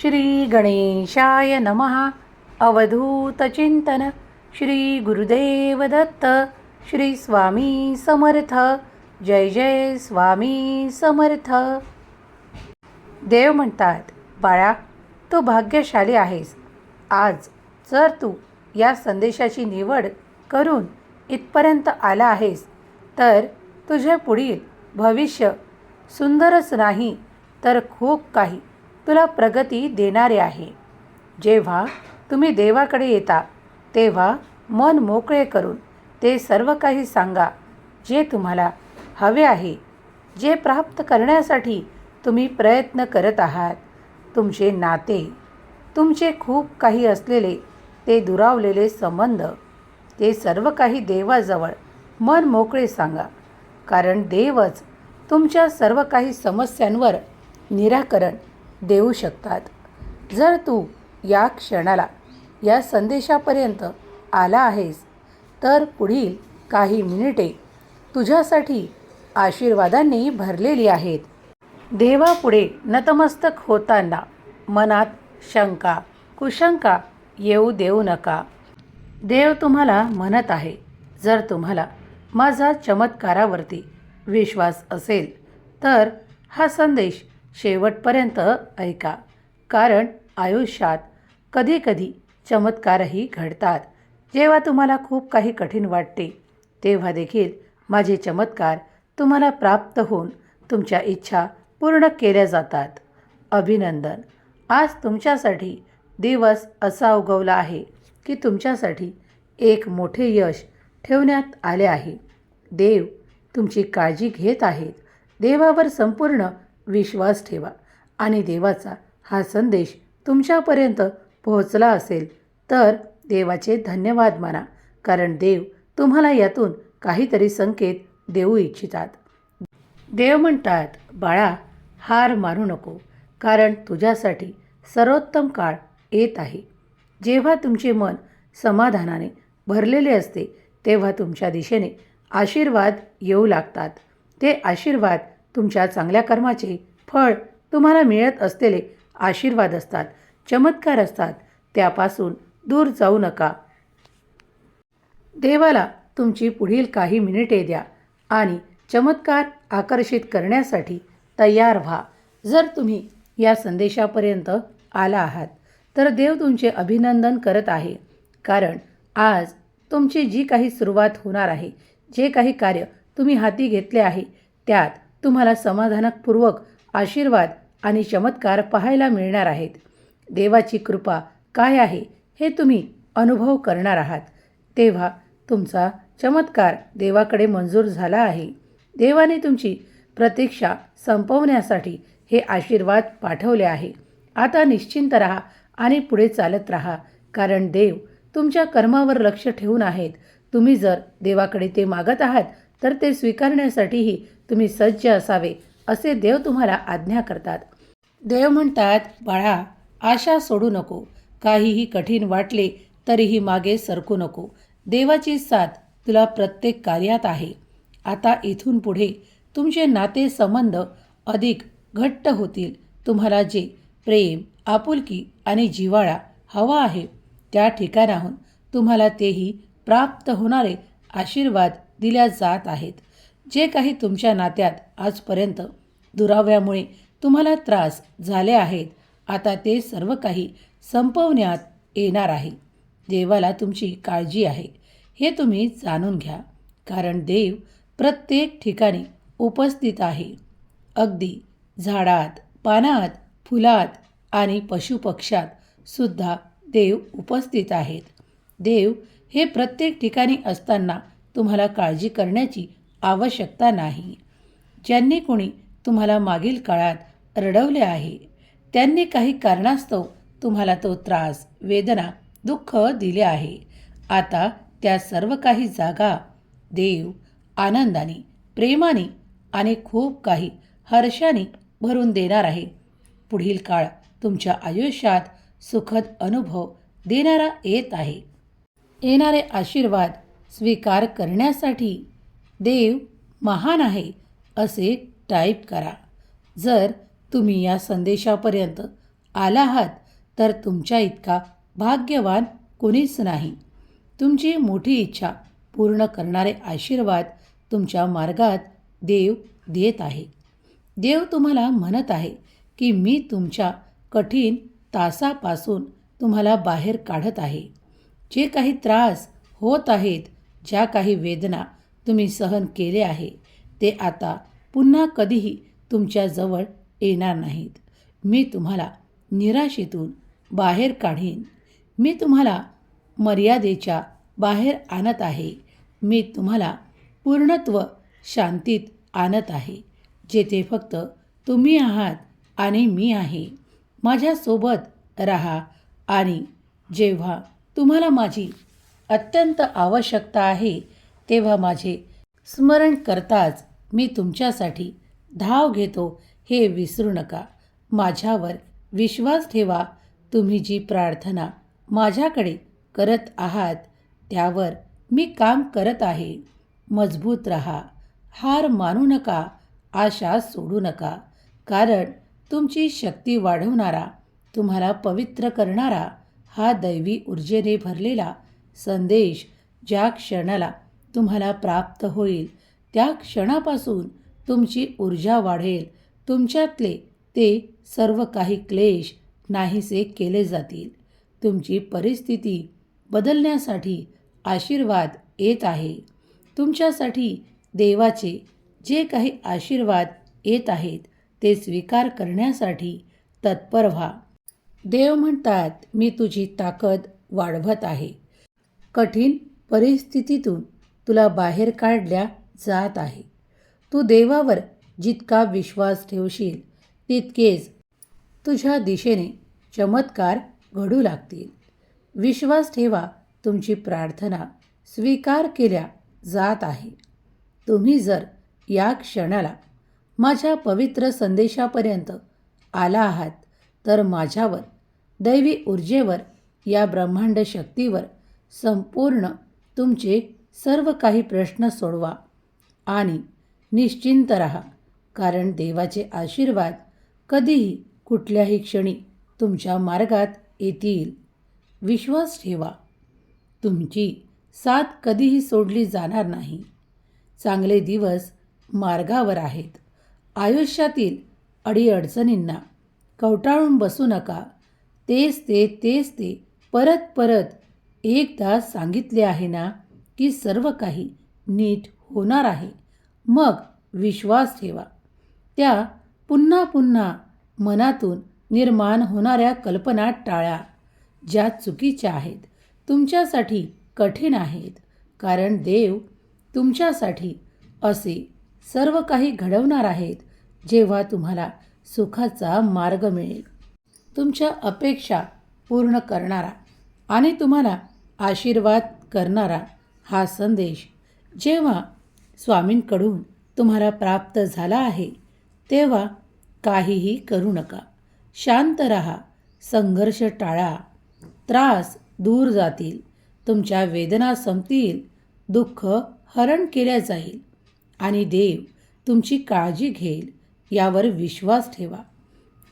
श्री गणेशाय नमः. अवधूतचिंतन श्री गुरुदेव दत्त. श्री स्वामी समर्थ. जय जय स्वामी समर्थ. देव म्हणतात बाळा तू भाग्यशाली आहेस. आज जर तू या संदेशाची निवड करून इथपर्यंत आला आहेस तर तुझे पुढील भविष्य सुंदरच नाही तर खूप काही तुला प्रगती देणारे आहे. जेव्हा तुम्ही देवाकडे येता तेव्हा मन मोकळे करून ते सर्व काही सांगा जे तुम्हाला हवे आहे जे प्राप्त करण्यासाठी तुम्ही प्रयत्न करत आहात. तुमचे नाते तुमचे खूप काही असलेले ते दुरावलेले संबंध ते सर्व काही देवाजवळ मन मोकळे सांगा. कारण देवच तुमच्या सर्व काही समस्यांवर निराकरण देऊ शकतात. जर तू या क्षणाला या संदेशापर्यंत आला आहेस तर पुढील काही मिनिटे तुझ्यासाठी आशीर्वादांनी भरलेली आहेत. देवापुढे नतमस्तक होताना मनात शंका कुशंका येऊ देऊ नका. देव तुम्हाला म्हणत आहे जर तुम्हाला माझा चमत्कारावरती विश्वास असेल तर हा संदेश शेवटपर्यंत ऐका. कारण आयुष्यात कधीकधी चमत्कारही घडतात. जेव्हा तुम्हाला खूप काही कठीण वाटते तेव्हा देखील माझे चमत्कार तुम्हाला प्राप्त होऊन तुमच्या इच्छा पूर्ण केल्या जातात. अभिनंदन. आज तुमच्यासाठी दिवस असा उगवला आहे की तुमच्यासाठी एक मोठे यश ठेवण्यात आले आहे. देव तुमची काळजी घेत आहेत. देवावर संपूर्ण विश्वास ठेवा आणि देवाचा हा संदेश तुमच्यापर्यंत पोहोचला असेल तर देवाचे धन्यवाद माना कारण देव तुम्हाला यातून काहीतरी संकेत देऊ इच्छितात. देव म्हणतात बाळा हार मारू नको कारण तुझ्यासाठी सर्वोत्तम काळ येत आहे. जेव्हा तुमचे मन समाधानाने भरलेले असते तेव्हा तुमच्या दिशेने आशीर्वाद येऊ लागतात. ते आशीर्वाद तुमच्या चांगल्या कर्माचे फळ तुम्हाला मिळत असलेले आशीर्वाद असतात चमत्कार असतात त्यापासून दूर जाऊ नका. देवाला तुमची पुढील काही मिनिटे द्या आणि चमत्कार आकर्षित करण्यासाठी तयार व्हा. जर तुम्ही या संदेशापर्यंत आला आहात तर देव तुमचे अभिनंदन करत आहे. कारण आज तुमची जी काही सुरुवात होणार आहे जे काही कार्य तुम्ही हाती घेतले आहे त्यात तुम्हाला समाधानपूर्वक आशीर्वाद आणि चमत्कार पाहायला मिळणार आहेत. देवाची कृपा काय आहे हे तुम्ही अनुभव करणार आहात. तेव्हा तुमचा चमत्कार देवाकडे मंजूर झाला आहे. देवाने तुमची प्रतीक्षा संपवण्यासाठी हे आशीर्वाद पाठवले आहे. आता निश्चिंत राहा आणि पुढे चालत राहा कारण देव तुमच्या कर्मावर लक्ष ठेवून आहेत. तुम्ही जर देवाकडे ते मागत आहात तर ते स्वीकारण्यासाठीही तुम्ही सज्ज असावे असे देव तुम्हाला आज्ञा करतात. देव म्हणतात बाळा आशा सोडू नको. काहीही कठीण वाटले तरीही मागे सरकू नको. देवाची साथ तुला प्रत्येक कार्यात आहे. आता इथून पुढे तुमचे नाते संबंध अधिक घट्ट होतील. तुम्हाला जे प्रेम आपुलकी आणि जिव्हाळा हवा आहे त्या ठिकाणाहून तुम्हाला तेही प्राप्त होणारे आशीर्वाद दिल्या जात आहेत. जे काही तुमच्या नात्यात आजपर्यंत दुराव्यामुळे तुम्हाला त्रास झाले आहेत आता ते सर्व काही संपवण्यात येणार आहे. देवाला तुमची काळजी आहे. हे तुम्ही जाणून घ्या. कारण देव प्रत्येक ठिकाणी उपस्थित आहे. अगदी झाडात पानात फुलात आणि पशुपक्ष्यात सुद्धा देव उपस्थित आहेत. देव हे प्रत्येक ठिकाणी असताना तुम्हाला काळजी करण्याची आवश्यकता नाही. ज्यांनी कोणी तुम्हाला मागील काळात रडवले आहे त्यांनी काही कारणास्तव तुम्हाला तो त्रास वेदना दुःख दिले आहे. आता त्या सर्व काही जागा देव आनंदाने प्रेमाने आणि खूप काही हर्षाने भरून देणार आहे. पुढील काळ तुमच्या आयुष्यात सुखद अनुभव देणारा येत आहे. येणारे आशीर्वाद स्वीकार करण्यासाठी देव महान आहे असे टाईप करा. जर तुम्ही या संदेशापर्यंत आला आहात तर तुमच्या इतका भाग्यवान कोणीच नाही. तुमची मोठी इच्छा पूर्ण करणारे आशीर्वाद तुमच्या मार्गात देव देत आहे. देव तुम्हाला म्हणत आहे की मी तुमच्या कठीण तासापासून तुम्हाला बाहेर काढत आहे. जे काही त्रास होत आहेत ज्या काही वेदना तुम्ही सहन केले आहे ते आता पुन्हा कधीही तुमच्याजवळ येणार नाहीत. मी तुम्हाला निराशेतून बाहेर काढीन. मी तुम्हाला मर्यादेच्या बाहेर आणत आहे. मी तुम्हाला पूर्णत्व शांतीत आणत आहे जेथे फक्त तुम्ही आहात आणि मी आहे. माझ्यासोबत राहा आणि जेव्हा तुम्हाला माझी अत्यंत आवश्यकता आहे तेव्हा माझे स्मरण करताच मी तुमच्यासाठी धाव घेतो हे विसरू नका. माझ्यावर विश्वास ठेवा. तुम्ही जी प्रार्थना माझ्याकडे करत आहात त्यावर मी काम करत आहे. मजबूत रहा. हार मानू नका आशा सोडू नका. कारण तुमची शक्ती वाढवणारा तुम्हाला पवित्र करणारा हा दैवी ऊर्जेने भरलेला संदेश ज्या क्षणाला तुम्हाला प्राप्त होईल. त्या क्षणापासून तुमची ऊर्जा वाढेल. तुमच्यातले ते सर्व काही क्लेश नाहीसे केले जातील. तुमची परिस्थिती बदलण्यासाठी आशीर्वाद येत आहे. तुमच्यासाठी देवाचे जे काही आशीर्वाद येत आहेत ते स्वीकार करण्यासाठी तत्पर व्हा. देव म्हणतात मी तुझी ताकद वाढवत आहे. कठीण परिस्थितीतून तुला बाहेर काढल्या जात आहे. तू देवावर जितका विश्वास ठेवशील तितकेच तुझ्या दिशेने चमत्कार घडू लागतील. विश्वास ठेवा तुमची प्रार्थना स्वीकार केल्या जात आहे. तुम्ही जर या क्षणाला माझ्या पवित्र संदेशापर्यंत आला आहात तर माझ्यावर दैवी ऊर्जेवर या ब्रह्मांड शक्तीवर संपूर्ण तुमचे सर्व काही प्रश्न सोडवा आणि निश्चिंत रहा कारण देवाचे आशीर्वाद कधीही कुठल्याही क्षणी तुमच्या मार्गात येतील. विश्वास ठेवा. तुमची साथ कधीही सोडली जाणार नाही. चांगले दिवस मार्गावर आहेत. आयुष्यातील अडीअडचणींना कवटाळून बसू नका. तेच ते तेच ते परत परत एकदा सांगितले आहे ना? की सर्व काही नीट होणार आहे. मग विश्वास ठेवा. त्या पुन्हा पुन्हा मनातून निर्माण होणाऱ्या कल्पना टाळा ज्या चुकीच्या आहेत तुमच्यासाठी कठीण आहेत. कारण देव तुमच्यासाठी असे सर्व काही घडवणार आहेत जेव्हा तुम्हाला सुखाचा मार्ग मिळेल. तुमच्या अपेक्षा पूर्ण करणारा आणि तुम्हाला आशीर्वाद करणारा हा संदेश जेव्हा स्वामींकडून तुम्हाला प्राप्त झाला आहे तेव्हा काहीही करू नका. शांत रहा. संघर्ष टाळा. त्रास दूर जातील. तुमच्या वेदना संपतील. दुःख हरण केल्या जाईल. आणि देव तुमची काळजी घेईल यावर विश्वास ठेवा.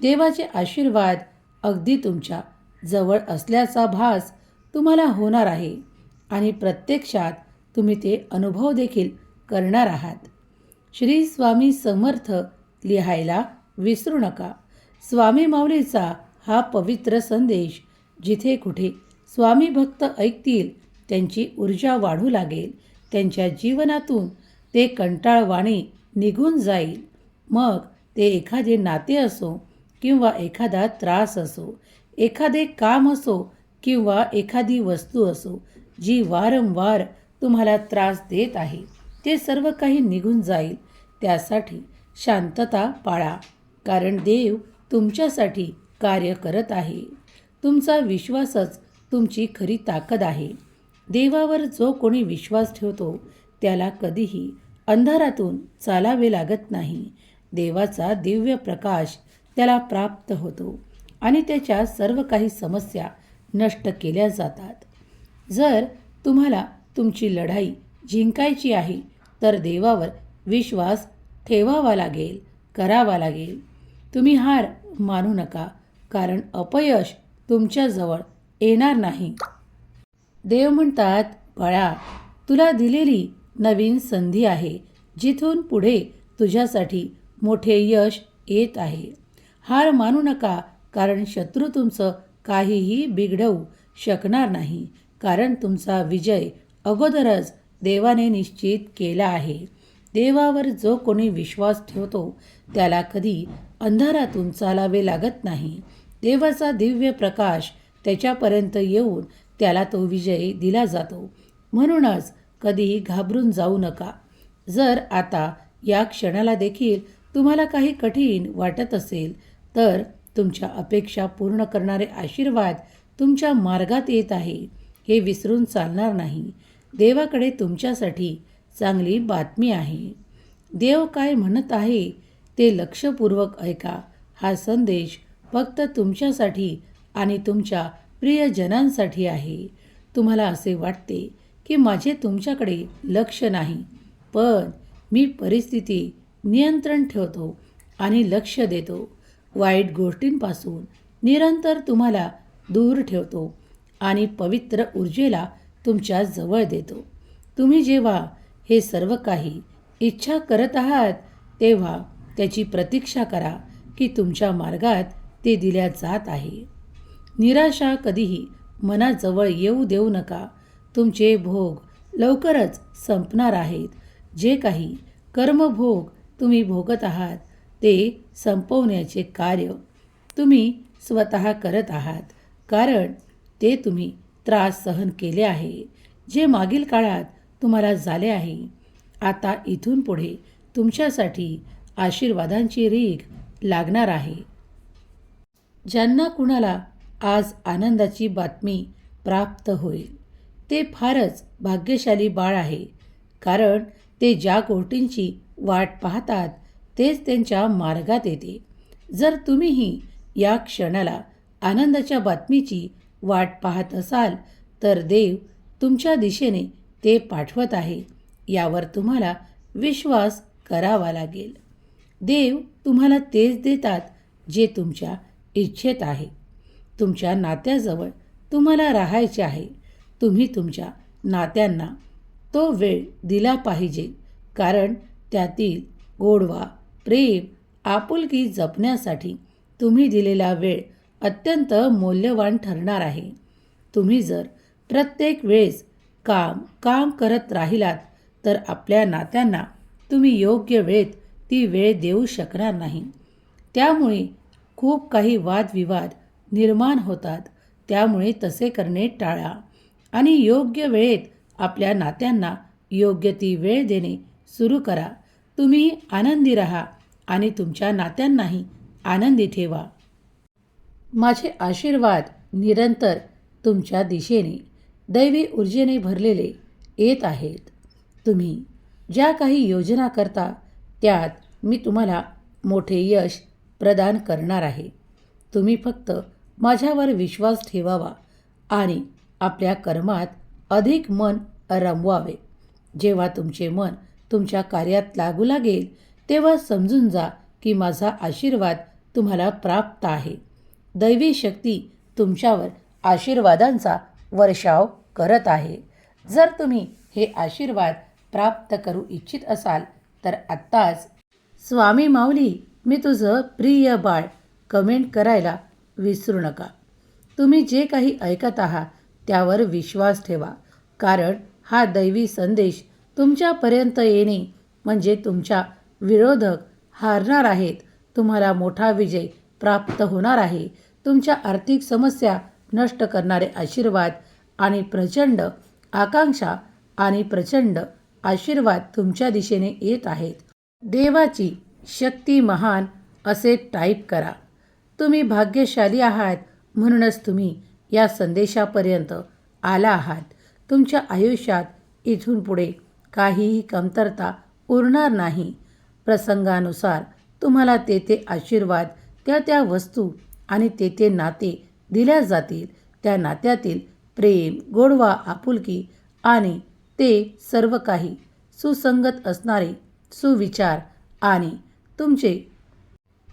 देवाचे आशीर्वाद अगदी तुमच्या जवळ असल्याचा भास तुम्हाला होणार आहे. आणि प्रत्यक्षात तुम्ही ते अनुभव देखील करणार आहात. श्री स्वामी समर्थ लिहायला विसरू नका. स्वामी माऊलीचा हा पवित्र संदेश जिथे कुठे स्वामी भक्त ऐकतील त्यांची ऊर्जा वाढू लागेल. त्यांच्या जीवनातून ते कंटाळवाणी निघून जाईल. मग ते एखादे नाते असो किंवा एखादा त्रास असो एखादे काम असो किंवा एखादी वस्तू असो जी वारंवार तुम्हाला त्रास देत आहे ते सर्व काही निघून जाईल. त्यासाठी शांतता पाळा कारण देव तुमच्यासाठी कार्य करत आहे. तुमचा विश्वासच तुमची खरी ताकद आहे. देवावर जो कोणी विश्वास ठेवतो त्याला कधीही अंधारातून चालावे लागत नाही. देवाचा दिव्य प्रकाश त्याला प्राप्त होतो आणि त्याच्या सर्व काही समस्या नष्ट केल्या जातात. जर तुम्हाला तुमची लढाई जिंकायची आहे तर देवावर विश्वास ठेवावा लागेल करावा लागेल. तुम्ही हार मानू नका कारण अपयश तुमच्याजवळ येणार नाही. देव म्हणतात बाळा तुला दिलेली नवीन संधी आहे जिथून पुढे तुझ्यासाठी मोठे यश येत आहे. हार मानू नका कारण शत्रू तुमचं काहीही बिघडवू शकणार नाही. कारण तुमचा विजय अगोदरच देवाने निश्चित केला आहे. देवावर जो कोणी विश्वास ठेवतो त्याला कधी अंधारातून चालावे लागत नाही. देवाचा दिव्य प्रकाश त्याच्यापर्यंत येऊन त्याला तो विजय दिला जातो. म्हणूनच कधीही घाबरून जाऊ नका. जर आता या क्षणाला देखील तुम्हाला काही कठीण वाटत असेल तर तुमच्या अपेक्षा पूर्ण करणारे आशीर्वाद तुमच्या मार्गात येत आहे. हे विसरून चालणार नाही. देवाकडे तुमच्यासाठी चांगली बातमी आहे. देव काय म्हणत आहे ते लक्षपूर्वक ऐका. हा संदेश फक्त तुमच्यासाठी आणि तुमच्या प्रियजनांसाठी आहे. तुम्हाला असे वाटते की माझे तुमच्याकडे लक्ष नाही पण मी परिस्थिती नियंत्रण ठेवतो आणि लक्ष देतो. वाईट गोष्टींपासून निरंतर तुम्हाला दूर ठेवतो. आणि पवित्र ऊर्जेला तुमच्या जवळ देतो. तुम्ही जेव्हा हे सर्व काही इच्छा करत आहात तेव्हा त्याची प्रतीक्षा करा की तुमच्या मार्गात ते दिल्या जात आहे. निराशा कधीही मनाजवळ येऊ देऊ नका. तुमचे भोग लवकरच संपणार आहेत. जे काही कर्मभोग तुम्ही भोगत आहात ते संपवण्याचे कार्य तुम्ही स्वतः करत आहात. कारण ते तुम्ही त्रास सहन केले आहे जे मागील काळात तुम्हाला झाले आहे. आता इथून पुढे तुमच्यासाठी आशीर्वादांची रीख लागणार आहे. ज्यांना कुणाला आज आनंदाची बातमी प्राप्त होईल ते फारच भाग्यशाली बाळ आहे कारण ते ज्या गोष्टींची वाट पाहतात तेच त्यांच्या मार्गात येते. जर तुम्हीही या क्षणाला आनंदाच्या बातमीची वाट पाहत असाल तर देव तुमच्या दिशेने ते पाठवत आहे. यावर तुम्हाला विश्वास करावा लागेल. देव तुम्हाला तेच देतात जे तुमच्या इच्छेत आहे. तुमच्या नात्याजवळ तुम्हाला राहायचे आहे. तुम्ही तुमच्या नात्यांना तो वेळ दिला पाहिजे. कारण त्यातील गोडवा प्रेम आपुलकी जपण्यासाठी तुम्ही दिलेला वेळ अत्यंत मौल्यवान ठरणार आहे. तुम्ही जर प्रत्येक वेळेस काम काम करत राहिलात तर आपल्या नात्यांना तुम्ही योग्य वेळेत ती वेळ देऊ शकणार नाही. त्यामुळे खूप काही वादविवाद निर्माण होतात. त्यामुळे तसे करणे टाळा आणि योग्य वेळेत आपल्या नात्यांना योग्य ती वेळ देणे सुरू करा. तुम्ही आनंदी राहा आणि तुमच्या नात्यांनाही आनंदी ठेवा. माझे आशीर्वाद निरंतर तुमच्या दिशेने दैवी ऊर्जेने भरलेले येत आहेत. तुम्ही ज्या काही योजना करता त्यात मी तुम्हाला मोठे यश प्रदान करणार आहे. तुम्ही फक्त माझ्यावर विश्वास ठेवावा आणि आपल्या कर्मात अधिक मन रमवावे. जेव्हा तुमचे मन तुमच्या कार्यात लागू लागेल तेव्हा समजून जा की माझा आशीर्वाद तुम्हाला प्राप्त आहे. दैवी शक्ती तुमच्यावर आशीर्वादांचा वर्षाव करत आहे. जर तुम्ही हे आशीर्वाद प्राप्त करू इच्छित असाल तर आत्ताच स्वामी माऊली मी तुझं प्रिय बाळ कमेंट करायला विसरू नका. तुम्ही जे काही ऐकत आहात त्यावर विश्वास ठेवा. कारण हा दैवी संदेश तुमच्यापर्यंत येणे म्हणजे तुमच्या विरोधक हारणार आहेत. तुम्हाला मोठा विजय प्राप्त होणार आहे. तुमच्या आर्थिक समस्या नष्ट करणारे आशीर्वाद आणि प्रचंड आकांक्षा आणि प्रचंड आशीर्वाद तुमच्या दिशेने येत आहेत. देवाची शक्ती महान असे टाईप करा. तुम्ही भाग्यशाली आहात म्हणूनच तुम्ही या संदेशापर्यंत आला आहात. तुमच्या आयुष्यात इथून पुढे काहीही कमतरता उरणार नाही. प्रसंगानुसार तुम्हाला तेथे ते आशीर्वाद त्या त्या वस्तू आणि ते ते नाते दिल्या जातील. त्या नात्यातील प्रेम गोडवा आपुलकी आणि ते सर्व काही सुसंगत असणारे सुविचार आणि तुमचे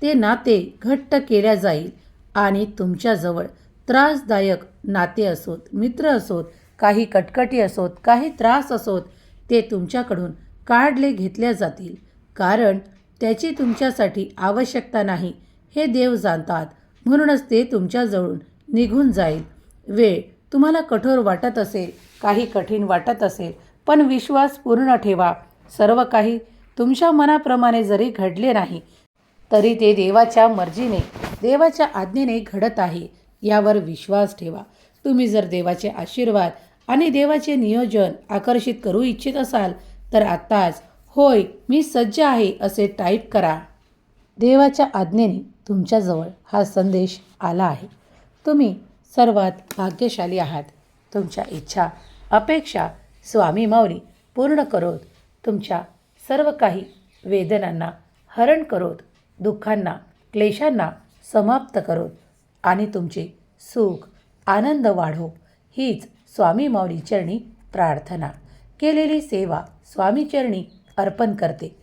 ते नाते घट्ट केल्या जाईल आणि तुमच्याजवळ त्रासदायक नाते असोत मित्र असोत काही कटकटी असोत काही त्रास असोत ते तुमच्याकडून काढले घेतल्या जातील. कारण त्याची तुमच्यासाठी आवश्यकता नाही. हे देव जाणतात. म्हणूनच ते तुमच्याजवळून निघून जाईल. वेळ तुम्हाला कठोर वाटत असेल काही कठीण वाटत असेल पण विश्वास पूर्ण ठेवा. सर्व काही तुमच्या मनाप्रमाणे जरी घडले नाही तरी ते देवाच्या मर्जीने देवाच्या आज्ञेने घडत आहे यावर विश्वास ठेवा. तुम्ही जर देवाचे आशीर्वाद आणि देवाचे नियोजन आकर्षित करू इच्छित असाल तर आत्ताच होय मी सज्ज आहे असे टाईप करा. देवाच्या आज्ञेने तुमच्याजवळ हा संदेश आला आहे. तुम्ही सर्वात भाग्यशाली आहात. तुमच्या इच्छा अपेक्षा स्वामी माऊली पूर्ण करोत. तुमच्या सर्व काही वेदनांना हरण करोत. दुःखांना क्लेशांना समाप्त करोत. आणि तुमचे सुख आनंद वाढो हीच स्वामी माऊली चरणी प्रार्थना. केलेली सेवा स्वामी चरणी अर्पण करते.